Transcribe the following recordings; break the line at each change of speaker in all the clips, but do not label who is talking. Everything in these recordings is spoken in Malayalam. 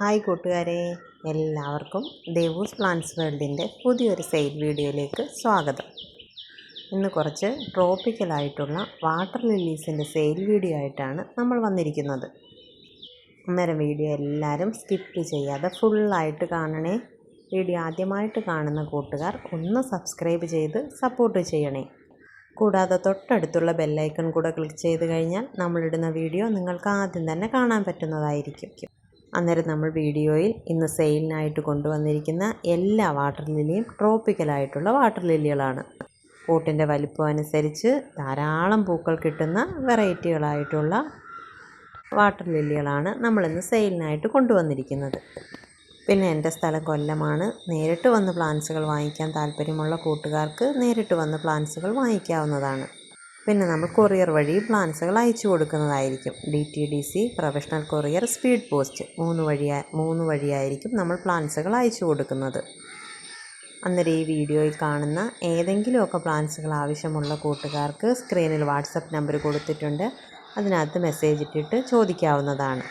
ഹായ് കൂട്ടുകാരെ എല്ലാവർക്കും ദേവൂസ് പ്ലാന്റ്സ് വേൾഡിന്റെ പുതിയൊരു സെയിൽ വീഡിയോയിലേക്ക് സ്വാഗതം. ഇന്ന് കുറച്ച് ട്രോപ്പിക്കലായിട്ടുള്ള വാട്ടർ ലില്ലീസിന്റെ സെയിൽ വീഡിയോ ആയിട്ടാണ് നമ്മൾ വന്നിരിക്കുന്നത്. അന്നേരം വീഡിയോ എല്ലാവരും സ്കിപ്പ് ചെയ്യാതെ ഫുള്ളായിട്ട് കാണണേ. വീഡിയോ ആദ്യമായിട്ട് കാണുന്ന കൂട്ടുകാർ ഒന്ന് സബ്സ്ക്രൈബ് ചെയ്ത് സപ്പോർട്ട് ചെയ്യണേ. കൂടാതെ തൊട്ടടുത്തുള്ള ബെല്ലൈക്കൺ കൂടെ ക്ലിക്ക് ചെയ്ത് കഴിഞ്ഞാൽ നമ്മളിടുന്ന വീഡിയോ നിങ്ങൾക്ക് ആദ്യം തന്നെ കാണാൻ പറ്റുന്നതായിരിക്കും. അന്നേരം നമ്മൾ വീഡിയോയിൽ ഇന്ന് സെയിലിനായിട്ട് കൊണ്ടുവന്നിരിക്കുന്ന എല്ലാ വാട്ടർ ലില്ലിയും ട്രോപ്പിക്കലായിട്ടുള്ള വാട്ടർ ലില്ലികളാണ്. പൂട്ടിന്റെ വലിപ്പം അനുസരിച്ച് ധാരാളം പൂക്കൾ കിട്ടുന്ന വെറൈറ്റികളായിട്ടുള്ള വാട്ടർ ലില്ലികളാണ് നമ്മളിന്ന് സെയിലിനായിട്ട് കൊണ്ടുവന്നിരിക്കുന്നത്. പിന്നെ എന്റെ സ്ഥലം കൊല്ലമാണ്. നേരിട്ട് വന്ന് പ്ലാന്റ്സുകൾ വാങ്ങിക്കാൻ താല്പര്യമുള്ള കൂട്ടുകാർക്ക് നേരിട്ട് വന്ന് പ്ലാന്റ്സുകൾ വാങ്ങിക്കാവുന്നതാണ്. പിന്നെ നമ്മൾ കൊറിയർ വഴി പ്ലാൻസുകൾ അയച്ചു കൊടുക്കുന്നതായിരിക്കും. D T D C professional courier speed post മൂന്ന് വഴിയാ മൂന്ന് വഴിയായിരിക്കും നമ്മൾ പ്ലാൻസുകൾ അയച്ചു കൊടുക്കുന്നത്. അന്നേരം ഈ വീഡിയോയിൽ കാണുന്ന ഏതെങ്കിലുമൊക്കെ പ്ലാൻസുകൾ ആവശ്യമുള്ള കൂട്ടുകാർക്ക് സ്ക്രീനിൽ വാട്സപ്പ് നമ്പർ കൊടുത്തിട്ടുണ്ട്. അതിനകത്ത് മെസ്സേജ് ഇട്ടിട്ട് ചോദിക്കാവുന്നതാണ്.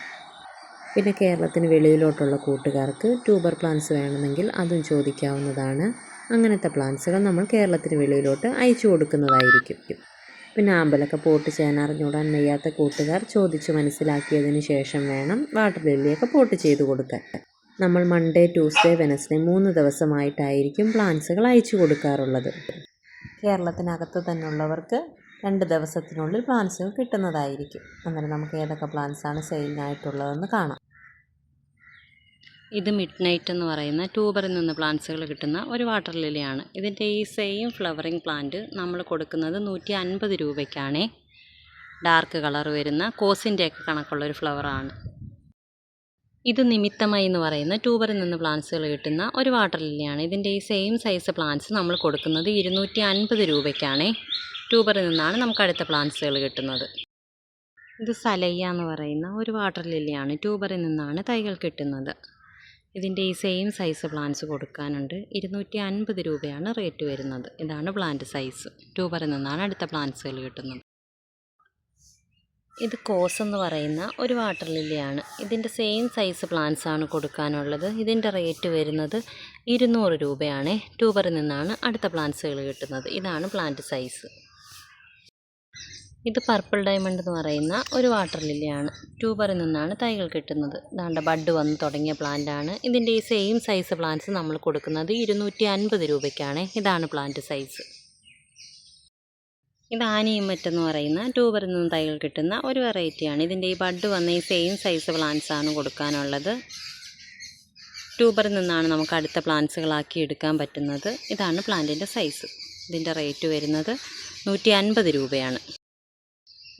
പിന്നെ കേരളത്തിന് വെളിയിലോട്ടുള്ള കൂട്ടുകാർക്ക് ട്യൂബർ പ്ലാൻസ് വേണമെങ്കിൽ അതും ചോദിക്കാവുന്നതാണ്. അങ്ങനത്തെ പ്ലാൻസുകൾ നമ്മൾ കേരളത്തിന് വെളിയിലോട്ട് അയച്ചു കൊടുക്കുന്നതായിരിക്കും. പിന്നെ ആമ്പലൊക്കെ പോട്ട് ചെയ്യാൻ അറിഞ്ഞുകൂടാൻ വയ്യാത്ത കൂട്ടുകാർ ചോദിച്ച് മനസ്സിലാക്കിയതിന് ശേഷം വേണം വാട്ടർ ലില്ലിയൊക്കെ പോട്ട് ചെയ്ത് കൊടുക്കാൻ. നമ്മൾ മൺഡേ ട്യൂസ്ഡേ വെനസ്ഡേ മൂന്ന് ദിവസമായിട്ടായിരിക്കും പ്ലാന്റ്സുകൾ അയച്ചു കൊടുക്കാറുള്ളത്. കേരളത്തിനകത്ത് തന്നെയുള്ളവർക്ക് രണ്ട് ദിവസത്തിനുള്ളിൽ പ്ലാന്റ്സുകൾ കിട്ടുന്നതായിരിക്കും. അന്നേരം നമുക്ക് ഏതൊക്കെ പ്ലാന്റ്സാണ് സെയിലിനായിട്ടുള്ളതെന്ന് കാണാം.
ഇത് മിഡ് നൈറ്റ് എന്ന് പറയുന്ന ട്യൂബറിൽ നിന്ന് പ്ലാന്റ്സുകൾ കിട്ടുന്ന ഒരു വാട്ടർ ലിലിയാണ് ഇതിന്റെ ഈ സെയിം ഫ്ലവറിങ് പ്ലാന്റ് നമ്മൾ കൊടുക്കുന്നത് നൂറ്റി അൻപത് രൂപയ്ക്കാണേ. ഡാർക്ക് കളർ വരുന്ന കോസിന്റെയൊക്കെ കണക്കുള്ളൊരു ഫ്ലവറാണ് ഇത് നിമിത്തമായി എന്ന് പറയുന്ന ട്യൂബറിൽ നിന്ന് പ്ലാന്റ്സുകൾ കിട്ടുന്ന ഒരു വാട്ടർ ലില്ലിയാണ് ഇതിന്റെ ഈ സെയിം സൈസ് പ്ലാന്റ്സ് നമ്മൾ കൊടുക്കുന്നത് ഇരുന്നൂറ്റി അൻപത് രൂപയ്ക്കാണേ. ട്യൂബറിൽ നിന്നാണ് നമുക്ക് അടുത്ത പ്ലാന്റ്സുകൾ കിട്ടുന്നത്. ഇത് സലയ്യ എന്ന് പറയുന്ന ഒരു വാട്ടർ ലില്ലിയാണ് ട്യൂബറിൽ നിന്നാണ് തൈകൾ കിട്ടുന്നത്. ഇതിന്റെ ഈ സെയിം സൈസ് പ്ലാന്റ്സ് കൊടുക്കാനുണ്ട്. ഇരുന്നൂറ്റി അൻപത് രൂപയാണ് റേറ്റ് വരുന്നത്. ഇതാണ് പ്ലാന്റ് സൈസ് ട്യൂബറിൽ നിന്നാണ് അടുത്ത പ്ലാന്റ്സുകൾ കിട്ടുന്നത്. ഇത് കോസ് എന്ന് പറയുന്ന ഒരു വാട്ടർ ലില്ലിയാണ് ഇതിന്റെ സെയിം സൈസ് പ്ലാന്റ്സ് ആണ് കൊടുക്കാനുള്ളത്. ഇതിന്റെ റേറ്റ് വരുന്നത് ഇരുന്നൂറ് രൂപയാണ്. ട്യൂബറിൽ നിന്നാണ് അടുത്ത പ്ലാന്റ്സുകൾ കിട്ടുന്നത്. ഇതാണ് പ്ലാന്റ് സൈസ് ഇത് പർപ്പിൾ ഡയമണ്ട് എന്ന് പറയുന്ന ഒരു വാട്ടർ ലില്ലിയാണ്. ട്യൂബറിൽ നിന്നാണ് തൈകൾ കിട്ടുന്നത്. ദാണ്ട ബഡ് വന്ന് തുടങ്ങിയ പ്ലാന്റ് ആണ്. ഇതിന്റെ ഈ സെയിം സൈസ് പ്ലാന്റ്സ് നമ്മൾ കൊടുക്കുന്നത് ഇരുന്നൂറ്റി അൻപത് രൂപയ്ക്കാണ്. ഇതാണ് പ്ലാന്റ് സൈസ് ഇത് ആനയും മറ്റെന്ന് പറയുന്ന ട്യൂബറിൽ നിന്ന് തൈകൾ കിട്ടുന്ന ഒരു വെറൈറ്റിയാണ് ഇതിന്റെ ഈ ബഡ് വന്ന ഈ സെയിം സൈസ് പ്ലാന്റ്സ് ആണ് കൊടുക്കാനുള്ളത്. ട്യൂബറിൽ നിന്നാണ് നമുക്ക് അടുത്ത പ്ലാന്റ്സുകളാക്കി എടുക്കാൻ പറ്റുന്നത്. ഇതാണ് പ്ലാന്റിന്റെ സൈസ് ഇതിന്റെ റേറ്റ് വരുന്നത് നൂറ്റി അൻപത് രൂപയാണ്.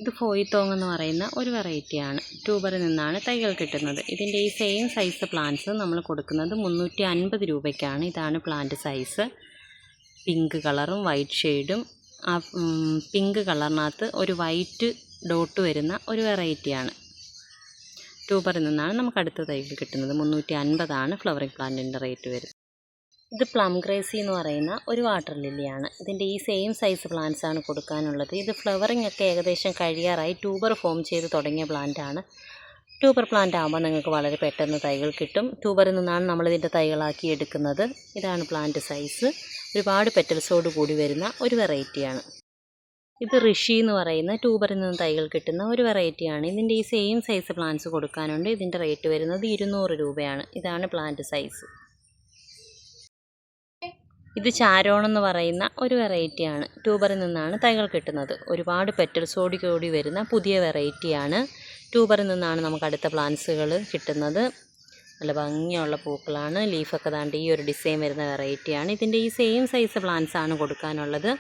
ഇത് ഫോയിത്തോങ് എന്ന് പറയുന്ന ഒരു വെറൈറ്റിയാണ് ട്യൂബറിൽ നിന്നാണ് തൈകൾ കിട്ടുന്നത്. ഇതിന്റെ ഈ സെയിം സൈസ് പ്ലാന്റ്സ് നമ്മൾ കൊടുക്കുന്നത് മുന്നൂറ്റി അൻപത് രൂപയ്ക്കാണ്. ഇതാണ് പ്ലാന്റ് സൈസ് പിങ്ക് കളറും വൈറ്റ് ഷെയ്ഡും ആ പിങ്ക് കളറിനകത്ത് ഒരു വൈറ്റ് ഡോട്ട് വരുന്ന ഒരു വെറൈറ്റിയാണ് ട്യൂബറിൽ നിന്നാണ് നമുക്ക് അടുത്ത തൈകൾ കിട്ടുന്നത്. മുന്നൂറ്റി അൻപതാണ് ഫ്ലവറിങ് പ്ലാന്റിന്റെ റേറ്റ് വരുന്നത്. ഇത് പ്ലം ഗ്രേസി എന്ന് പറയുന്ന ഒരു വാട്ടർ ലില്ലിയാണ് ഇതിന്റെ ഈ സെയിം സൈസ് പ്ലാന്റ്സ് ആണ് കൊടുക്കാനുള്ളത്. ഇത് ഫ്ലവറിംഗ് ഒക്കെ ഏകദേശം കഴിയാറായി. ട്യൂബർ ഫോം ചെയ്ത് തുടങ്ങിയ പ്ലാന്റ് ആണ്. ട്യൂബർ പ്ലാന്റ് ആകുമ്പോൾ നിങ്ങൾക്ക് വളരെ പെട്ടെന്ന് തൈകൾ കിട്ടും. ട്യൂബറിൽ നിന്നാണ് നമ്മളിതിന്റെ തൈകളാക്കി എടുക്കുന്നത്. ഇതാണ് പ്ലാന്റ് സൈസ് ഒരുപാട് പെറ്റൽസോട് കൂടി വരുന്ന ഒരു വെറൈറ്റിയാണ് ഇത് ഋഷി എന്ന് പറയുന്ന ട്യൂബറിൽ നിന്ന് തൈകൾ കിട്ടുന്ന ഒരു വെറൈറ്റിയാണ് ഇതിന്റെ ഈ സെയിം സൈസ് പ്ലാന്റ്സ് കൊടുക്കാനുണ്ട്. ഇതിന്റെ റേറ്റ് വരുന്നത് ഇരുന്നൂറ് രൂപയാണ്. ഇതാണ് പ്ലാന്റ് സൈസ് ഇത് ചാരോണെന്ന് പറയുന്ന ഒരു വെറൈറ്റിയാണ് ട്യൂബറിൽ നിന്നാണ് തൈകൾ കിട്ടുന്നത്. ഒരുപാട് പെറ്റൽസോടി കൂടി വരുന്ന പുതിയ വെറൈറ്റിയാണ് ട്യൂബറിൽ നിന്നാണ് നമുക്ക് അടുത്ത പ്ലാന്റ്സുകൾ കിട്ടുന്നത്. നല്ല ഭംഗിയുള്ള പൂക്കളാണ്. ലീഫൊക്കെ താണ്ട് ഈ ഒരു ഡിസൈൻ വരുന്ന വെറൈറ്റിയാണ് ഇതിന്റെ ഈ സെയിം സൈസ് പ്ലാന്റ്സാണ് കൊടുക്കാനുള്ളത്.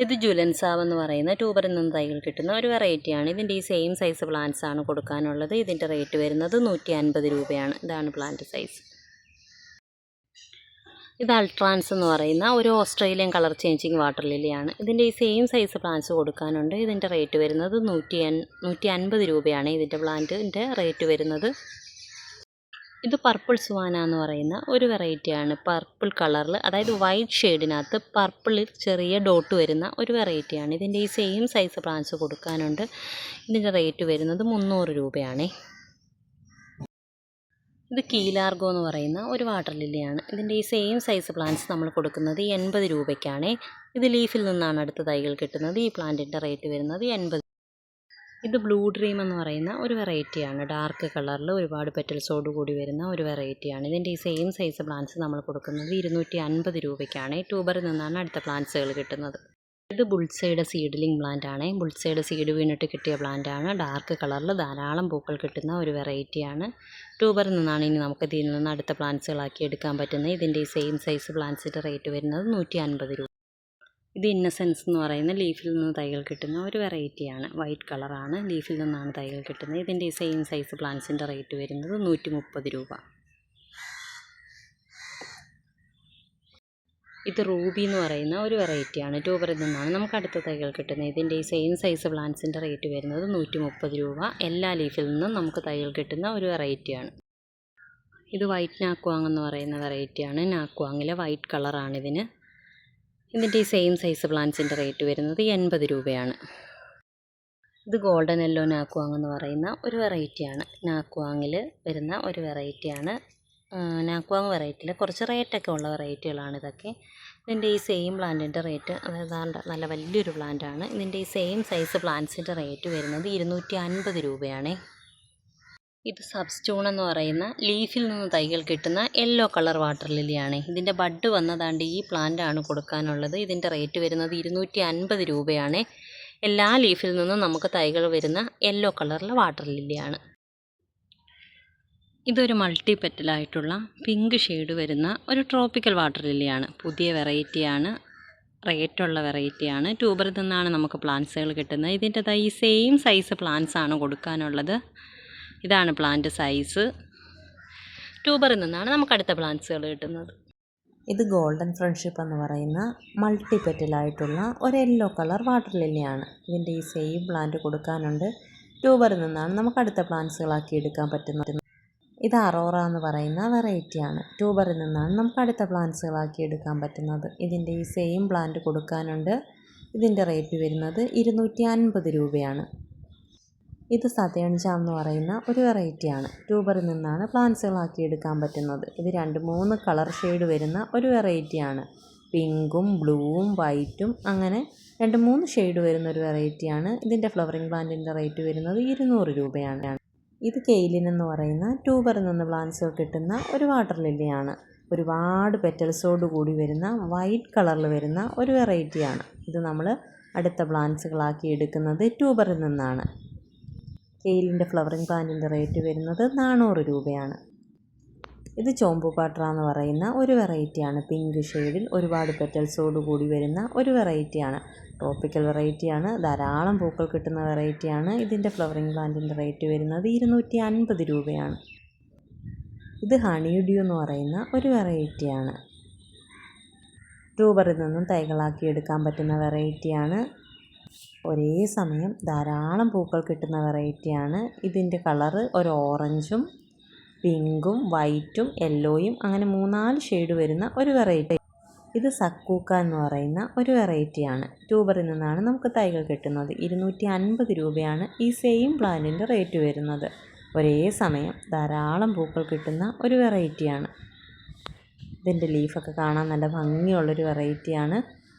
ഇത് ജുലൻസാവ് എന്ന് പറയുന്ന ട്യൂബറിൽ നിന്ന് തൈകൾ കിട്ടുന്ന ഒരു വെറൈറ്റിയാണ്. ഇതിന്റെ ഈ സെയിം സൈസ് പ്ലാന്റ്സ് ആണ് കൊടുക്കാനുള്ളത്. ഇതിന്റെ റേറ്റ് വരുന്നത് നൂറ്റി അൻപത് രൂപയാണ്. ഇതാണ് പ്ലാന്റ് സൈസ്. ഇത് അൾട്രാൻസ് എന്ന് പറയുന്ന ഒരു ഓസ്ട്രേലിയൻ കളർ ചേഞ്ചിങ് വാട്ടർ ലില്ലിയാണ്. ഇതിന്റെ ഈ സെയിം സൈസ് പ്ലാന്റ്സ് കൊടുക്കാനുണ്ട്. ഇതിന്റെ റേറ്റ് വരുന്നത് നൂറ്റി നൂറ്റി അൻപത് രൂപയാണ് ഇതിന്റെ പ്ലാന്റിന്റെ റേറ്റ് വരുന്നത്. ഇത് പർപ്പിൾ സുവാന എന്ന് പറയുന്ന ഒരു വെറൈറ്റിയാണ് പർപ്പിൾ കളറിൽ അതായത് വൈറ്റ് ഷെയ്ഡിനകത്ത് പർപ്പിളിൽ ചെറിയ ഡോട്ട് വരുന്ന ഒരു വെറൈറ്റിയാണ് ഇതിന്റെ ഈ സെയിം സൈസ് പ്ലാന്റ്സ് കൊടുക്കാനുണ്ട്. ഇതിന്റെ റേറ്റ് വരുന്നത് മുന്നൂറ് രൂപയാണേ. ഇത് കീലാർഗോ എന്ന് പറയുന്ന ഒരു വാട്ടർ ലില്ലിയാണ് ഇതിന്റെ ഈ സെയിം സൈസ് പ്ലാന്റ്സ് നമ്മൾ കൊടുക്കുന്നത് എൺപത് രൂപയ്ക്കാണ്. ഇത് ലീഫിൽ നിന്നാണ് അടുത്ത തൈകൾ കിട്ടുന്നത്. ഈ പ്ലാന്റിന്റെ റേറ്റ് വരുന്നത് എൺപത് ഇത് ബ്ലൂ ഡ്രീം എന്ന് പറയുന്ന ഒരു വെറൈറ്റിയാണ് ഡാർക്ക് കളറിൽ ഒരുപാട് പെറ്റൽസോട് കൂടി വരുന്ന ഒരു വെറൈറ്റിയാണ് ഇതിന്റെ ഈ സെയിം സൈസ് പ്ലാന്റ്സ് നമ്മൾ കൊടുക്കുന്നത് ഇരുന്നൂറ്റി അൻപത് രൂപയ്ക്കാണ് ട്യൂബറിൽ നിന്നാണ് അടുത്ത പ്ലാന്റ്സുകൾ കിട്ടുന്നത്. ഇത് ബുൾസൈഡ് സീഡ്ലിംഗ് പ്ലാന്റ് ആണ്. ബുൾസൈഡ് സീഡ് വീണിട്ട് കിട്ടിയ പ്ലാന്റ് ആണ്. ഡാർക്ക് കളറിൽ ധാരാളം പൂക്കൾ കിട്ടുന്ന ഒരു വെറൈറ്റിയാണ് ട്യൂബറിൽ നിന്നാണ് ഇനി നമുക്ക് ഇതിൽ നിന്ന് അടുത്ത പ്ലാന്റ്സുകളാക്കി എടുക്കാൻ പറ്റുന്നത്. ഇതിന്റെ ഈ സെയിം സൈസ് പ്ലാന്റ്സിന്റെ റേറ്റ് വരുന്നത് നൂറ്റി രൂപ ഇത് ഇന്നസെൻസ് എന്ന് പറയുന്ന ലീഫിൽ നിന്ന് തൈകൾ കിട്ടുന്ന ഒരു വെറൈറ്റിയാണ് വൈറ്റ് കളറാണ് ലീഫിൽ നിന്നാണ് തൈകൾ കിട്ടുന്നത്. ഇതിന്റെ ഈ സെയിം സൈസ് പ്ലാന്റ്സിന്റെ റേറ്റ് വരുന്നത് നൂറ്റി മുപ്പത് രൂപ. ഇത് റൂബി എന്ന് പറയുന്ന ഒരു വെറൈറ്റിയാണ് ട്യൂബറിൽ നിന്നാണ് നമുക്ക് അടുത്ത തൈകൾ കിട്ടുന്നത്. ഇതിന്റെ ഈ സെയിം സൈസ് പ്ലാന്റ്സിന്റെ റേറ്റ് വരുന്നത് നൂറ്റി മുപ്പത് രൂപ. എല്ലാ ലീഫിൽ നിന്നും നമുക്ക് തൈകൾ കിട്ടുന്ന ഒരു വെറൈറ്റിയാണ് ഇത് വൈറ്റ് നാക്വാങ് എന്ന് പറയുന്ന വെറൈറ്റിയാണ് നാക്വാങ്ങിലെ വൈറ്റ് കളറാണ് ഇതിന്. ഇതിന്റെ ഈ സെയിം സൈസ് പ്ലാന്റ്സിന്റെ റേറ്റ് വരുന്നത് എൺപത് രൂപയാണ്. ഇത് ഗോൾഡൻ യെല്ലോ നാക്വാങ് എന്ന് പറയുന്ന ഒരു വെറൈറ്റിയാണ്. നാക്വാങ്ങിൽ വരുന്ന ഒരു വെറൈറ്റിയാണ്. നാക്വാങ് വെറൈറ്റിയിൽ കുറച്ച് റേറ്റൊക്കെ ഉള്ള വെറൈറ്റികളാണ് ഇതൊക്കെ. ഇതിന്റെ ഈ സെയിം പ്ലാന്റിന്റെ റേറ്റ് അതായത് നല്ല വലിയൊരു പ്ലാന്റാണ്. ഇതിന്റെ ഈ സെയിം സൈസ് പ്ലാന്റ്സിന്റെ റേറ്റ് വരുന്നത് ഇരുന്നൂറ്റി അൻപത് രൂപയാണ്. ഇത് സബ്സ്റ്റൂൺ എന്ന് പറയുന്ന ലീഫിൽ നിന്ന് തൈകൾ കിട്ടുന്ന യെല്ലോ കളർ വാട്ടർ ലില്ലിയാണ്. ഇതിന്റെ ബഡ് വന്നതാണ്ട് ഈ പ്ലാന്റ് ആണ് കൊടുക്കാനുള്ളത്. ഇതിന്റെ റേറ്റ് വരുന്നത് ഇരുന്നൂറ്റി അൻപത് രൂപയാണ്. എല്ലാ ലീഫിൽ നിന്നും നമുക്ക് തൈകൾ വരുന്ന യെല്ലോ കളറിലെ വാട്ടർ ലില്ലിയാണ്. ഇതൊരു മൾട്ടി പെറ്റലായിട്ടുള്ള പിങ്ക് ഷെയ്ഡ് വരുന്ന ഒരു ട്രോപ്പിക്കൽ വാട്ടർ ലില്ലിയാണ്. പുതിയ വെറൈറ്റിയാണ് റേറ്റുള്ള വെറൈറ്റിയാണ് ട്യൂബറിൽ നിന്നാണ് നമുക്ക് പ്ലാന്റ്സുകൾ കിട്ടുന്നത്. ഇതിന്റെ ഈ സെയിം സൈസ് പ്ലാന്റ്സാണ് കൊടുക്കാനുള്ളത്. ഇതാണ് പ്ലാന്റ് സൈസ് ട്യൂബറിൽ നിന്നാണ് നമുക്ക് അടുത്ത പ്ലാന്റ്സുകൾ കിട്ടുന്നത്.
ഇത് ഗോൾഡൻ ഫ്രണ്ട്ഷിപ്പ് എന്ന് പറയുന്ന മൾട്ടി പെറ്റലായിട്ടുള്ള ഒരു യെല്ലോ കളർ വാട്ടർ ലില്ലിയാണ് ഇതിന്റെ ഈ സെയിം പ്ലാന്റ് കൊടുക്കാനുണ്ട്. ട്യൂബറിൽ നിന്നാണ് നമുക്ക് അടുത്ത പ്ലാന്റ്സുകളാക്കി എടുക്കാൻ പറ്റുന്നത്. ഇത് അറോറ എന്ന് പറയുന്ന വെറൈറ്റിയാണ് ട്യൂബറിൽ നിന്നാണ് നമുക്ക് അടുത്ത പ്ലാന്റ്സുകളാക്കി എടുക്കാൻ പറ്റുന്നത്. ഇതിന്റെ ഈ സെയിം പ്ലാന്റ് കൊടുക്കാനുണ്ട്. ഇതിന്റെ റേറ്റ് വരുന്നത് ഇരുന്നൂറ്റി അൻപത് രൂപയാണ്. ഇത് സതേൺ എന്ന് പറയുന്ന ഒരു വെറൈറ്റിയാണ് ട്യൂബറിൽ നിന്നാണ് പ്ലാന്റ്സുകളാക്കി എടുക്കാൻ പറ്റുന്നത്. ഇത് രണ്ട് മൂന്ന് കളർ ഷെയ്ഡ് വരുന്ന ഒരു വെറൈറ്റിയാണ് പിങ്കും ബ്ലൂവും വൈറ്റും അങ്ങനെ രണ്ട് മൂന്ന് ഷെയ്ഡ് വരുന്ന ഒരു വെറൈറ്റിയാണ് ഇതിന്റെ ഫ്ലവറിങ് പ്ലാന്റിന്റെ റേറ്റ് വരുന്നത് ഇരുന്നൂറ് രൂപയാണ്. ഇത് കെയിലിൻ എന്ന് പറയുന്ന ട്യൂബറിൽ നിന്ന് പ്ലാന്റ്സുകൾ കിട്ടുന്ന ഒരു വാട്ടർ ലില്ലിയാണ് ഒരുപാട് പെറ്റൽസോട് കൂടി വരുന്ന വൈറ്റ് കളറിൽ വരുന്ന ഒരു വെറൈറ്റിയാണ് ഇത് നമ്മൾ അടുത്ത പ്ലാന്റ്സുകളാക്കി എടുക്കുന്നത് ട്യൂബറിൽ നിന്നാണ്. കെയിലിന്റെ ഫ്ലവറിങ് പ്ലാന്റിന്റെ റേറ്റ് വരുന്നത് നാനൂറ് രൂപയാണ്. ഇത് ചോമ്പു പാട്ര എന്ന് പറയുന്ന ഒരു വെറൈറ്റിയാണ്. പിങ്ക് ഷെയ്ഡിൽ ഒരുപാട് പെറ്റൽസോട് കൂടി വരുന്ന ഒരു വെറൈറ്റിയാണ്. ട്രോപ്പിക്കൽ വെറൈറ്റിയാണ്. ധാരാളം പൂക്കൾ കിട്ടുന്ന വെറൈറ്റിയാണ്. ഇതിന്റെ ഫ്ലവറിങ് പ്ലാന്റിന്റെ റേറ്റ് വരുന്നത് ഇരുന്നൂറ്റി അൻപത് രൂപയാണ്. ഇത് ഹണി ഡ്യൂ എന്ന് പറയുന്ന ഒരു വെറൈറ്റിയാണ്. ട്യൂബറിൽ നിന്നും തൈകളാക്കി എടുക്കാൻ പറ്റുന്ന വെറൈറ്റിയാണ്. ഒരേ സമയം ധാരാളം പൂക്കൾ കിട്ടുന്ന വെറൈറ്റിയാണ് ഇതിന്റെ കളറ് ഒരു ഓറഞ്ചും പിങ്കും വൈറ്റും യെല്ലോയും അങ്ങനെ മൂന്നാൽ ഷെയ്ഡ് വരുന്ന ഒരു വെറൈറ്റി ഇത് സക്കൂക്ക എന്ന് പറയുന്ന ഒരു വെറൈറ്റിയാണ് ട്യൂബറിൽ നിന്നാണ് നമുക്ക് തൈകൾ കിട്ടുന്നത്. ഇരുന്നൂറ്റി അൻപത് രൂപയാണ് ഈ സെയിം പ്ലാന്റിന്റെ റേറ്റ് വരുന്നത്. ഒരേ സമയം ധാരാളം പൂക്കൾ കിട്ടുന്ന ഒരു വെറൈറ്റിയാണ് ഇതിന്റെ ലീഫൊക്കെ കാണാൻ നല്ല ഭംഗിയുള്ളൊരു വെറൈറ്റിയാണ്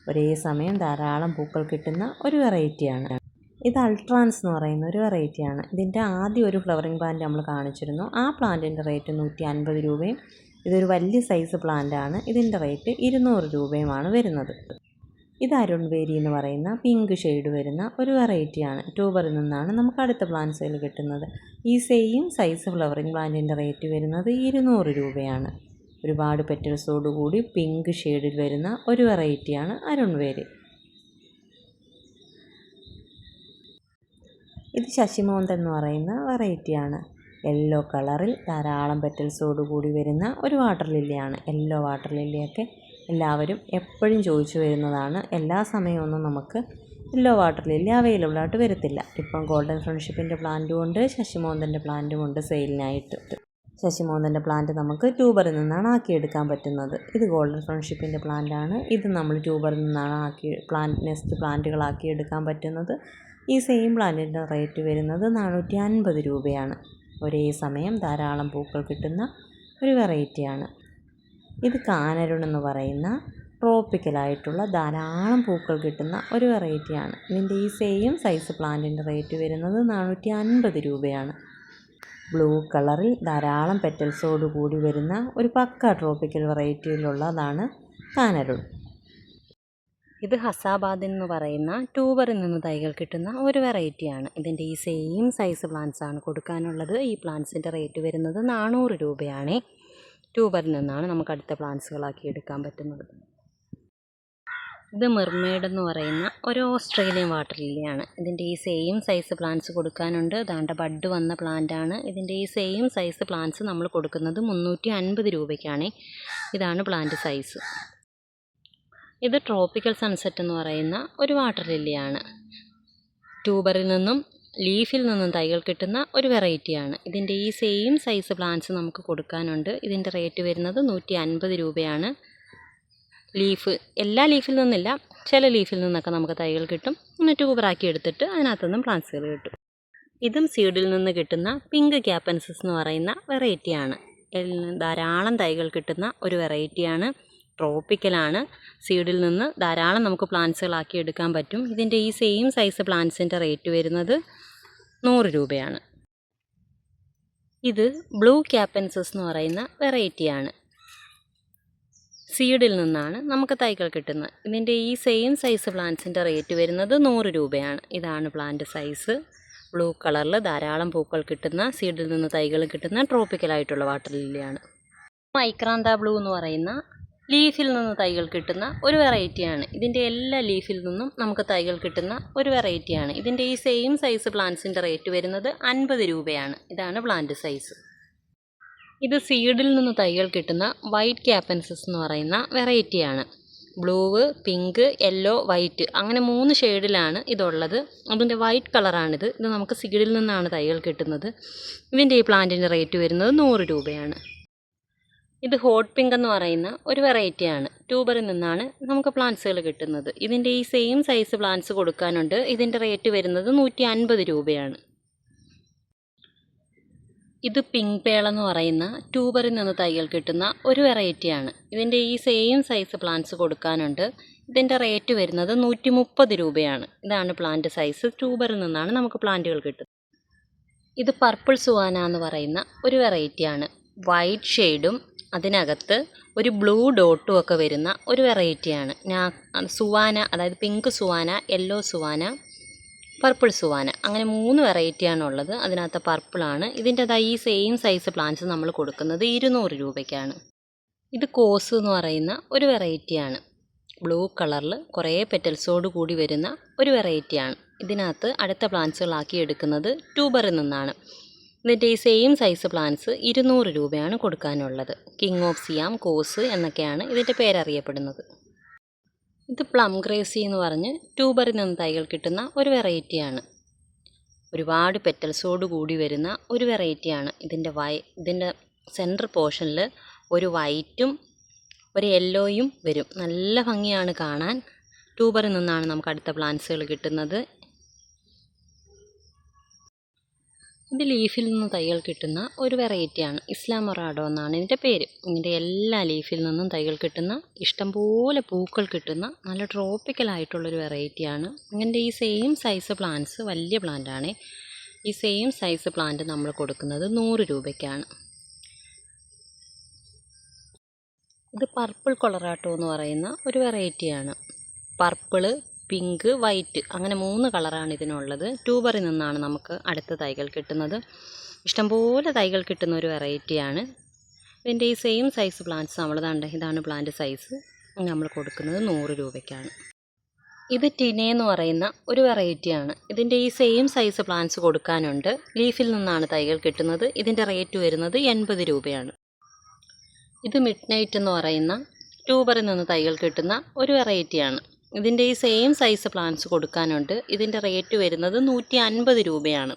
ഒരേ സമയം ധാരാളം പൂക്കൾ കിട്ടുന്ന ഒരു വെറൈറ്റിയാണ്. ഇത് അൾട്രാൻസ് എന്ന് പറയുന്ന ഒരു വെറൈറ്റിയാണ്. ഇതിന്റെ ആദ്യം ഒരു ഫ്ലവറിങ് പ്ലാന്റ് നമ്മൾ കാണിച്ചിരുന്നു. ആ പ്ലാന്റിന്റെ റേറ്റ് നൂറ്റി അൻപത് രൂപയും ഇതൊരു വലിയ സൈസ് പ്ലാന്റ് ആണ് ഇതിന്റെ റേറ്റ് ഇരുന്നൂറ് രൂപയുമാണ് വരുന്നത്. ഇത് അരുൺവേരി എന്ന് പറയുന്ന പിങ്ക് ഷെയ്ഡ് വരുന്ന ഒരു വെറൈറ്റിയാണ്. ട്യൂബറിൽ നിന്നാണ് നമുക്ക് അടുത്ത പ്ലാന്റ്സുകൾ കിട്ടുന്നത്. ഈ സെയിം സൈസ് ഫ്ലവറിങ് പ്ലാന്റിന്റെ റേറ്റ് വരുന്നത് ഇരുന്നൂറ് രൂപയാണ്. ഒരുപാട് പെറ്റൽസോട് കൂടി പിങ്ക് ഷെയ്ഡിൽ വരുന്ന ഒരു വെറൈറ്റിയാണ് അരുൺവേര് ഇത് ശശിമോന്ത് എന്ന് പറയുന്ന വെറൈറ്റിയാണ് യെല്ലോ കളറിൽ ധാരാളം പെറ്റൽസോട് കൂടി വരുന്ന ഒരു വാട്ടർ ലില്ലിയാണ് യെല്ലോ വാട്ടർ ലില്ലിയൊക്കെ എല്ലാവരും എപ്പോഴും ചോദിച്ചു വരുന്നതാണ്. എല്ലാ സമയമൊന്നും നമുക്ക് യെല്ലോ വാട്ടർ ലില്ലി അവൈലബിൾ ആയിട്ട് വരത്തില്ല. ഇപ്പം ഗോൾഡൻ ഫ്രണ്ട്ഷിപ്പിന്റെ പ്ലാന്റും ഉണ്ട് ശശിമോന്തന്റെ പ്ലാന്റും ഉണ്ട് സെയിലിനായിട്ട് ശശിമോഹന്റെ പ്ലാന്റ് നമുക്ക് ട്യൂബറിൽ നിന്നാണ് ആക്കിയെടുക്കാൻ പറ്റുന്നത്. ഇത് ഗോൾഡൻ ഫ്രണ്ട്ഷിപ്പിന്റെ പ്ലാന്റാണ് ഇത് നമ്മൾ ട്യൂബറിൽ നിന്നാണ് ആക്കി പ്ലാന്റ് നെക്സ്റ്റ് പ്ലാന്റുകളാക്കി എടുക്കാൻ പറ്റുന്നത്. ഈ സെയിം പ്ലാന്റിന്റെ റേറ്റ് വരുന്നത് നാനൂറ്റി അൻപത് രൂപയാണ്. ഒരേ സമയം ധാരാളം പൂക്കൾ കിട്ടുന്ന ഒരു വെറൈറ്റിയാണ് ഇത് കാനരുൺ എന്ന് പറയുന്ന ട്രോപ്പിക്കലായിട്ടുള്ള ധാരാളം പൂക്കൾ കിട്ടുന്ന ഒരു വെറൈറ്റിയാണ് ഇതിന്റെ ഈ സെയിം സൈസ് പ്ലാന്റിന്റെ റേറ്റ് വരുന്നത് നാനൂറ്റി അൻപത് രൂപയാണ്. ബ്ലൂ കളറിൽ ധാരാളം പെറ്റൽസോട് കൂടി വരുന്ന ഒരു പക്ക ട്രോപ്പിക്കൽ വെറൈറ്റിയിലുള്ളതാണ് കാനരുൾ
ഇത് ഹസാബാദ് എന്ന് പറയുന്ന ട്യൂബറിൽ നിന്ന് തൈകൾ കിട്ടുന്ന ഒരു വെറൈറ്റിയാണ്. ഇതിന്റെ ഈ സെയിം സൈസ് പ്ലാന്റ്സ് ആണ് കൊടുക്കാനുള്ളത്. ഈ പ്ലാന്റ്സിന്റെ റേറ്റ് വരുന്നത് നാനൂറ് രൂപയാണ്. ട്യൂബറിൽ നിന്നാണ് നമുക്ക് അടുത്ത പ്ലാന്റ്സുകളാക്കി എടുക്കാൻ പറ്റുന്നത്. ഇത് മെർമെയ്ഡ് എന്ന് പറയുന്ന ഒരു ഓസ്ട്രേലിയൻ വാട്ടർ ലില്ലിയാണ് ഇതിന്റെ ഈ സെയിം സൈസ് പ്ലാന്റ്സ് കൊടുക്കാനുണ്ട്. ദാണ്ട ബഡ് വന്ന പ്ലാന്റ് ആണ്. ഇതിന്റെ ഈ സെയിം സൈസ് പ്ലാന്റ്സ് നമ്മൾ കൊടുക്കുന്നത് മുന്നൂറ്റി അൻപത് രൂപയ്ക്കാണ്. ഇതാണ് പ്ലാന്റ് സൈസ് ഇത് ട്രോപ്പിക്കൽ സൺസെറ്റ് എന്ന് പറയുന്ന ഒരു വാട്ടർ ലില്ലിയാണ് ട്യൂബറിൽ നിന്നും ലീഫിൽ നിന്നും തൈകൾ കിട്ടുന്ന ഒരു വെറൈറ്റിയാണ് ഇതിന്റെ ഈ സെയിം സൈസ് പ്ലാന്റ്സ് നമുക്ക് കൊടുക്കാനുണ്ട്. ഇതിന്റെ റേറ്റ് വരുന്നത് നൂറ്റി അൻപത് രൂപയാണ്. ലീഫ് എല്ലാ ലീഫിൽ നിന്നില്ല. ചില ലീഫിൽ നിന്നൊക്കെ നമുക്ക് തൈകൾ കിട്ടും. എന്നിട്ട് ട്യൂബറാക്കി എടുത്തിട്ട് അതിനകത്തു നിന്നും പ്ലാന്റ്സുകൾ കിട്ടും. ഇതും സീഡിൽ നിന്ന് കിട്ടുന്ന പിങ്ക് ക്യാപ്പൻസസ് എന്ന് പറയുന്ന വെറൈറ്റിയാണ് ധാരാളം തൈകൾ കിട്ടുന്ന ഒരു വെറൈറ്റിയാണ് ട്രോപ്പിക്കലാണ് സീഡിൽ നിന്ന് ധാരാളം നമുക്ക് പ്ലാന്റ്സുകളാക്കി എടുക്കാൻ പറ്റും. ഇതിന്റെ ഈ സെയിം സൈസ് പ്ലാന്റ്സിന്റെ റേറ്റ് വരുന്നത് നൂറ് രൂപയാണ്. ഇത് ബ്ലൂ ക്യാപ്പൻസസ് എന്ന് പറയുന്ന വെറൈറ്റിയാണ് സീഡിൽ നിന്നാണ് നമുക്ക് തൈകൾ കിട്ടുന്നത്. ഇതിന്റെ ഈ സെയിം സൈസ് പ്ലാന്റ്സിന്റെ റേറ്റ് വരുന്നത് നൂറ് രൂപയാണ്. ഇതാണ് പ്ലാന്റ് സൈസ് ബ്ലൂ കളറിൽ ധാരാളം പൂക്കൾ കിട്ടുന്ന സീഡിൽ നിന്ന് തൈകൾ കിട്ടുന്ന ട്രോപ്പിക്കലായിട്ടുള്ള വാട്ടർ ലില്ലിയാണ് മൈക്രാന്ത ബ്ലൂ എന്ന് പറയുന്ന ലീഫിൽ നിന്ന് തൈകൾ കിട്ടുന്ന ഒരു വെറൈറ്റിയാണ് ഇതിന്റെ എല്ലാ ലീഫിൽ നിന്നും നമുക്ക് തൈകൾ കിട്ടുന്ന ഒരു വെറൈറ്റിയാണ് ഇതിന്റെ ഈ സെയിം സൈസ് പ്ലാന്റ്സിന്റെ റേറ്റ് വരുന്നത് അൻപത് രൂപയാണ്. ഇതാണ് പ്ലാന്റ് സൈസ് ഇത് സീഡിൽ നിന്ന് തൈകൾ കിട്ടുന്ന വൈറ്റ് ക്യാപ്പൻസസ് എന്ന് പറയുന്ന വെറൈറ്റിയാണ്. ബ്ലൂവ് പിങ്ക് യെല്ലോ വൈറ്റ് അങ്ങനെ മൂന്ന് ഷെയ്ഡിലാണ് ഇതുള്ളത്. അതിന്റെ വൈറ്റ് കളറാണിത്. ഇത് നമുക്ക് സീഡിൽ നിന്നാണ് തൈകൾ കിട്ടുന്നത്. ഇതിന്റെ ഈ പ്ലാന്റിന്റെ റേറ്റ് വരുന്നത് നൂറ് രൂപയാണ്. ഇത് ഹോട്ട് പിങ്ക് എന്ന് പറയുന്ന ഒരു വെറൈറ്റിയാണ്. ട്യൂബറിൽ നിന്നാണ് നമുക്ക് പ്ലാന്റ്സുകൾ കിട്ടുന്നത്. ഇതിന്റെ ഈ സെയിം സൈസ് പ്ലാന്റ്സ് കൊടുക്കാനുണ്ട്. ഇതിന്റെ റേറ്റ് വരുന്നത് നൂറ്റി രൂപയാണ്. ഇത് പിങ്ക് പേൾ എന്ന് പറയുന്ന ട്യൂബറിൽ നിന്ന് തൈകൾ കിട്ടുന്ന ഒരു വെറൈറ്റിയാണ് ഇതിന്റെ ഈ സെയിം സൈസ് പ്ലാന്റ്സ് കൊടുക്കാനുണ്ട്. ഇതിന്റെ റേറ്റ് വരുന്നത് നൂറ്റി മുപ്പത് രൂപയാണ്. ഇതാണ് പ്ലാന്റ് സൈസ് ട്യൂബറിൽ നിന്നാണ് നമുക്ക് പ്ലാന്റുകൾ കിട്ടുന്നത്. ഇത് പർപ്പിൾ സുവാന എന്ന് പറയുന്ന ഒരു വെറൈറ്റിയാണ് വൈറ്റ് ഷെയ്ഡും അതിനകത്ത് ഒരു ബ്ലൂ ഡോട്ടും ഒക്കെ വരുന്ന ഒരു വെറൈറ്റിയാണ് ഞാ സുവാന അതായത് പിങ്ക് സുവാന യെല്ലോ സുവാന പർപ്പിൾ സുവാന അങ്ങനെ മൂന്ന് വെറൈറ്റിയാണ് ഉള്ളത്. അതിനകത്ത് പർപ്പിളാണ് ഇതിന്റെതാ ഈ സെയിം സൈസ് പ്ലാന്റ്സ് നമ്മൾ കൊടുക്കുന്നത് ഇരുന്നൂറ് രൂപയ്ക്കാണ്. ഇത് കോസ് എന്ന് പറയുന്ന ഒരു വെറൈറ്റിയാണ് ബ്ലൂ കളറിൽ കുറേ പെറ്റൽസോട് കൂടി വരുന്ന ഒരു വെറൈറ്റിയാണ് ഇതിനകത്ത് അടുത്ത പ്ലാന്റ്സുകളാക്കി എടുക്കുന്നത് ട്യൂബറിൽ നിന്നാണ്. ഇതിന്റെ ഈ സെയിം സൈസ് പ്ലാന്റ്സ് ഇരുന്നൂറ് രൂപയാണ് കൊടുക്കാനുള്ളത്. കിങ് ഓഫ് സിയാം കോസ് എന്നൊക്കെയാണ് ഇതിന്റെ പേരറിയപ്പെടുന്നത്. ഇത് പ്ലം ഗ്രേസി എന്ന് പറഞ്ഞ് ട്യൂബറിൽ നിന്ന് തൈകൾ കിട്ടുന്ന ഒരു വെറൈറ്റിയാണ്. ഒരുപാട് പെറ്റൽസോട് കൂടി വരുന്ന ഒരു വെറൈറ്റിയാണ്. ഇതിന്റെ വൈ ഇതിന്റെ സെന്റർ പോർഷനിൽ ഒരു വൈറ്റും ഒരു യെല്ലോയും വരും. നല്ല ഭംഗിയാണ് കാണാൻ. ട്യൂബറിൽ നിന്നാണ് നമുക്ക് അടുത്ത പ്ലാന്റ്സുകൾ കിട്ടുന്നത്. ഇത് ലീഫിൽ നിന്ന് തൈകൾ കിട്ടുന്ന ഒരു വെറൈറ്റിയാണ് ഇസ്ലാം എന്നാണ് ഇതിന്റെ പേര്. ഇതിന്റെ എല്ലാ ലീഫിൽ നിന്നും തൈകൾ കിട്ടുന്ന ഇഷ്ടംപോലെ പൂക്കൾ കിട്ടുന്ന നല്ല ട്രോപ്പിക്കലായിട്ടുള്ളൊരു വെറൈറ്റിയാണ് ഇങ്ങനെ ഈ സെയിം സൈസ് പ്ലാന്റ്സ് വലിയ പ്ലാന്റാണ് ഈ സെയിം സൈസ് പ്ലാന്റ് നമ്മൾ കൊടുക്കുന്നത് നൂറ് രൂപയ്ക്കാണ്. ഇത് പർപ്പിൾ കൊളറാട്ടോ എന്ന് പറയുന്ന ഒരു വെറൈറ്റിയാണ് പർപ്പിൾ പിങ്ക് വൈറ്റ് അങ്ങനെ മൂന്ന് കളറാണ് ഇതിനുള്ളത്. ട്യൂബറിൽ നിന്നാണ് നമുക്ക് അടുത്ത തൈകൾ കിട്ടുന്നത്. ഇഷ്ടംപോലെ തൈകൾ കിട്ടുന്ന ഒരു വെറൈറ്റിയാണ് ഇതിന്റെ ഈ സെയിം സൈസ് പ്ലാന്റ്സ് നമ്മൾ ദാണ്ട് ഇതാണ് പ്ലാന്റ് സൈസ് നമ്മൾ കൊടുക്കുന്നത് നൂറ് രൂപയ്ക്കാണ്. ഇത് ടിനെ എന്ന് പറയുന്ന ഒരു വെറൈറ്റിയാണ് ഇതിന്റെ ഈ സെയിം സൈസ് പ്ലാന്റ്സ് കൊടുക്കാനുണ്ട്. ലീഫിൽ നിന്നാണ് തൈകൾ കിട്ടുന്നത്. ഇതിന്റെ റേറ്റ് വരുന്നത് എൺപത് രൂപയാണ്. ഇത് മിഡ് നൈറ്റ് എന്ന് പറയുന്ന ട്യൂബറിൽ നിന്ന് തൈകൾ കിട്ടുന്ന ഒരു വെറൈറ്റിയാണ് ഇതിന്റെ ഈ സെയിം സൈസ് പ്ലാന്റ്സ് കൊടുക്കാനുണ്ട്. ഇതിന്റെ റേറ്റ് വരുന്നത് നൂറ്റി അൻപത് രൂപയാണ്.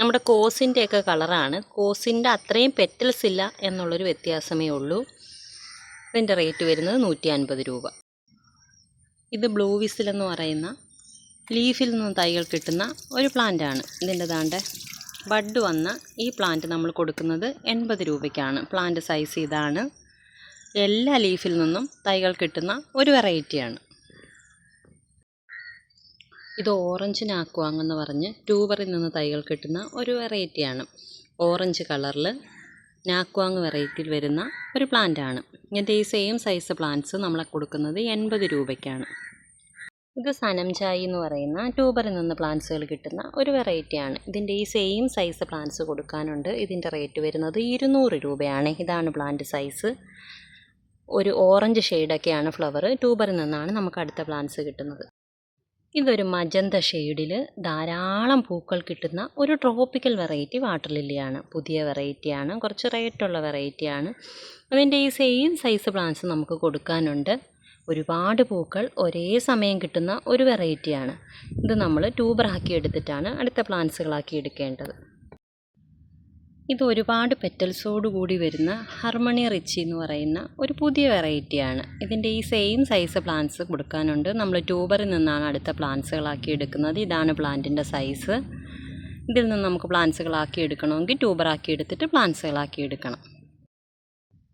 നമ്മുടെ കോസിന്റെയൊക്കെ കളറാണ് കോസിന്റെ അത്രയും പെറ്റൽസ് ഇല്ല എന്നുള്ളൊരു വ്യത്യാസമേ ഉള്ളൂ. ഇതിന്റെ റേറ്റ് വരുന്നത് നൂറ്റി അൻപത് രൂപ. ഇത് ബ്ലൂ വിസിൽ എന്ന് പറയുന്ന ലീഫിൽ നിന്നും തൈകൾ കിട്ടുന്ന ഒരു പ്ലാന്റാണ് ഇതിന്റെ ദാണ്ട് ബഡ് വന്ന ഈ പ്ലാന്റ് നമ്മൾ കൊടുക്കുന്നത് എൺപത് രൂപയ്ക്കാണ്. പ്ലാന്റ് സൈസ് ഇതാണ്. എല്ലാ ലീഫിൽ നിന്നും തൈകൾ കിട്ടുന്ന ഒരു വെറൈറ്റിയാണ് ഇത് ഓറഞ്ച് നാക്കുവാങ് എന്ന് പറഞ്ഞ് ട്യൂബറിൽ നിന്ന് തൈകൾ കിട്ടുന്ന ഒരു വെറൈറ്റിയാണ് ഓറഞ്ച് കളറിൽ നാക്വാങ് വെറൈറ്റിയിൽ വരുന്ന ഒരു പ്ലാന്റാണ് ഇങ്ങനത്തെ ഈ സെയിം സൈസ് പ്ലാന്റ്സ് നമ്മളെ കൊടുക്കുന്നത് എൺപത് രൂപയ്ക്കാണ്. ഇത് സനംചായി എന്ന് പറയുന്ന ട്യൂബറിൽ നിന്ന് പ്ലാന്റ്സുകൾ കിട്ടുന്ന ഒരു വെറൈറ്റിയാണ് ഇതിന്റെ ഈ സെയിം സൈസ് പ്ലാന്റ്സ് കൊടുക്കാനുണ്ട്. ഇതിന്റെ റേറ്റ് വരുന്നത് ഇരുന്നൂറ് രൂപയാണ്. ഇതാണ് പ്ലാന്റ് സൈസ് ഒരു ഓറഞ്ച് ഷെയ്ഡൊക്കെയാണ് ഫ്ലവർ ട്യൂബറിൽ നിന്നാണ് നമുക്ക് അടുത്ത പ്ലാന്റ്സ് കിട്ടുന്നത്. ഇതൊരു മജന്ത ഷെയ്ഡിൽ ധാരാളം പൂക്കൾ കിട്ടുന്ന ഒരു ട്രോപ്പിക്കൽ വെറൈറ്റി വാട്ടർ ലില്ലിയാണ്. പുതിയ വെറൈറ്റിയാണ് കുറച്ച് റേറ്റുള്ള വെറൈറ്റിയാണ്. അതിന്റെ ഈ സെയിം സൈസ് പ്ലാന്റ്സ് നമുക്ക് കൊടുക്കാനുണ്ട്. ഒരുപാട് പൂക്കൾ ഒരേ സമയം കിട്ടുന്ന ഒരു വെറൈറ്റിയാണ്. ഇത് നമ്മൾ ട്യൂബറാക്കി എടുത്തിട്ടാണ് അടുത്ത പ്ലാന്റ്സുകളാക്കി എടുക്കേണ്ടത്. ഇത് ഒരുപാട് പെറ്റൽസോട് കൂടി വരുന്ന ഹർമണി റിച്ചി എന്ന് പറയുന്ന ഒരു പുതിയ വെറൈറ്റിയാണ്. ഇതിന്റെ ഈ സെയിം സൈസ് പ്ലാന്റ്സ് കൊടുക്കാനുണ്ട്. നമ്മൾ ട്യൂബറിൽ നിന്നാണ് അടുത്ത പ്ലാന്റ്സുകളാക്കി എടുക്കുന്നത്. ഇതാണ് പ്ലാന്റിന്റെ സൈസ്. ഇതിൽ നിന്ന് നമുക്ക് പ്ലാന്റ്സുകളാക്കി എടുക്കണമെങ്കിൽ ട്യൂബറാക്കി എടുത്തിട്ട് പ്ലാന്റ്സുകളാക്കി എടുക്കണം.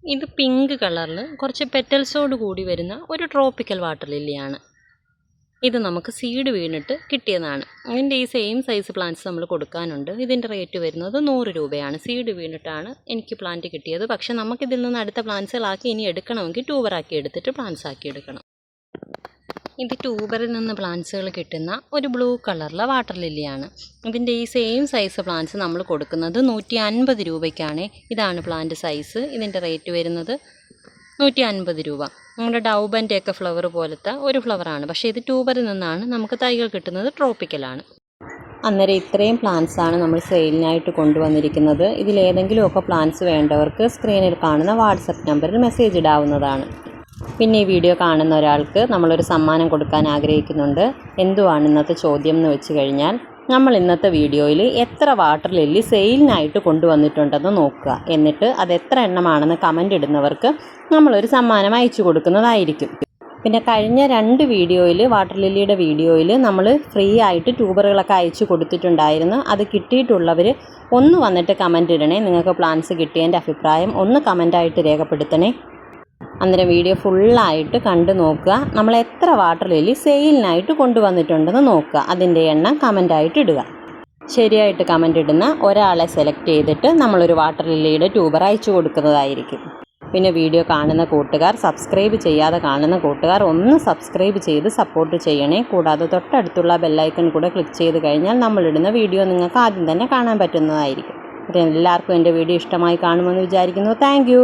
ഇത് പിങ്ക് കളറിൽ കുറച്ച് പെറ്റൽസോട് കൂടി വരുന്ന ഒരു ട്രോപ്പിക്കൽ വാട്ടർ ലില്ലിയാണ്. ഇത് നമുക്ക് സീഡ് വീണിട്ട് കിട്ടിയതാണ്. അതിന്റെ ഈ സെയിം സൈസ് പ്ലാന്റ്സ് നമ്മൾ കൊടുക്കാനുണ്ട്. ഇതിന്റെ റേറ്റ് വരുന്നത് നൂറ് രൂപയാണ്. സീഡ് വീണിട്ടാണ് എനിക്ക് പ്ലാന്റ് കിട്ടിയത്. പക്ഷേ നമുക്കിതിൽ നിന്ന് അടുത്ത പ്ലാന്റ്സുകളാക്കി ഇനി എടുക്കണമെങ്കിൽ ട്യൂബറാക്കി എടുത്തിട്ട് പ്ലാന്റ്സ് ആക്കി എടുക്കണം. ഇത് ട്യൂബറിൽ നിന്ന് പ്ലാന്റ്സുകൾ കിട്ടുന്ന ഒരു ബ്ലൂ കളറിലെ വാട്ടർ ലില്ലിയാണ് ഇതിന്റെ ഈ സെയിം സൈസ് പ്ലാന്റ്സ് നമ്മൾ കൊടുക്കുന്നത് നൂറ്റി അൻപത് രൂപയ്ക്കാണ്. ഇതാണ് പ്ലാന്റ് സൈസ് ഇതിന്റെ റേറ്റ് വരുന്നത് നൂറ്റി അൻപത് രൂപ. നമ്മുടെ ഡൗബന്റെ ഒക്കെ ഫ്ലവർ പോലത്തെ ഒരു ഫ്ലവറാണ്. പക്ഷേ ഇത് ട്യൂബറിൽ നിന്നാണ് നമുക്ക് തൈകൾ കിട്ടുന്നത് ട്രോപ്പിക്കലാണ് അന്നേരം ഇത്രയും പ്ലാന്റ്സ് ആണ് നമ്മൾ സെയിലിനായിട്ട് കൊണ്ടുവന്നിരിക്കുന്നത്. ഇതിലേതെങ്കിലുമൊക്കെ പ്ലാന്റ്സ് വേണ്ടവർക്ക് സ്ക്രീനിൽ കാണുന്ന വാട്സപ്പ് നമ്പറിൽ മെസ്സേജ് ഇടാവുന്നതാണ്. പിന്നെ ഈ വീഡിയോ കാണുന്ന ഒരാൾക്ക് നമ്മളൊരു സമ്മാനം കൊടുക്കാൻ ആഗ്രഹിക്കുന്നുണ്ട്. എന്തുവാണ് ഇന്നത്തെ ചോദ്യം എന്ന് വെച്ച് കഴിഞ്ഞാൽ നമ്മൾ ഇന്നത്തെ വീഡിയോയിൽ എത്ര വാട്ടർ ലില്ലി സെയിലിനായിട്ട് കൊണ്ടുവന്നിട്ടുണ്ടെന്ന് നോക്കുക. എന്നിട്ട് അത് എത്ര എണ്ണമാണെന്ന് കമന്റ് ഇടുന്നവർക്ക് നമ്മളൊരു സമ്മാനം അയച്ചു കൊടുക്കുന്നതായിരിക്കും. പിന്നെ കഴിഞ്ഞ രണ്ട് വീഡിയോയിൽ വാട്ടർ ലില്ലിയുടെ വീഡിയോയിൽ നമ്മൾ ഫ്രീ ആയിട്ട് ട്യൂബറുകളൊക്കെ അയച്ചു കൊടുത്തിട്ടുണ്ടായിരുന്നു. അത് കിട്ടിയിട്ടുള്ളവർ ഒന്ന് വന്നിട്ട് കമന്റ് ഇടണേ. നിങ്ങൾക്ക് പ്ലാൻസ് കിട്ടിയതിന്റെ അഭിപ്രായം ഒന്ന് കമന്റായിട്ട് രേഖപ്പെടുത്തണേ. അന്നേരം വീഡിയോ ഫുള്ളായിട്ട് കണ്ടു നോക്കുക. നമ്മൾ എത്ര വാട്ടർ ലില്ലി സെയിലിനായിട്ട് കൊണ്ടുവന്നിട്ടുണ്ടെന്ന് നോക്കുക. അതിന്റെ എണ്ണം കമന്റായിട്ട് ഇടുക. ശരിയായിട്ട് കമന്റ് ഇടുന്ന ഒരാളെ സെലക്ട് ചെയ്തിട്ട് നമ്മളൊരു വാട്ടർ ലില്ലിയുടെ ട്യൂബർ അയച്ചു കൊടുക്കുന്നതായിരിക്കും. പിന്നെ വീഡിയോ കാണുന്ന കൂട്ടുകാർ സബ്സ്ക്രൈബ് ചെയ്യാതെ കാണുന്ന കൂട്ടുകാർ ഒന്ന് സബ്സ്ക്രൈബ് ചെയ്ത് സപ്പോർട്ട് ചെയ്യണേ. കൂടാതെ തൊട്ടടുത്തുള്ള ബെല്ലൈക്കൺ കൂടെ ക്ലിക്ക് ചെയ്ത് കഴിഞ്ഞാൽ നമ്മളിടുന്ന വീഡിയോ നിങ്ങൾക്ക് ആദ്യം തന്നെ കാണാൻ പറ്റുന്നതായിരിക്കും. എല്ലാവർക്കും എന്റെ വീഡിയോ ഇഷ്ടമായി കാണുമെന്ന് വിചാരിക്കുന്നു. താങ്ക്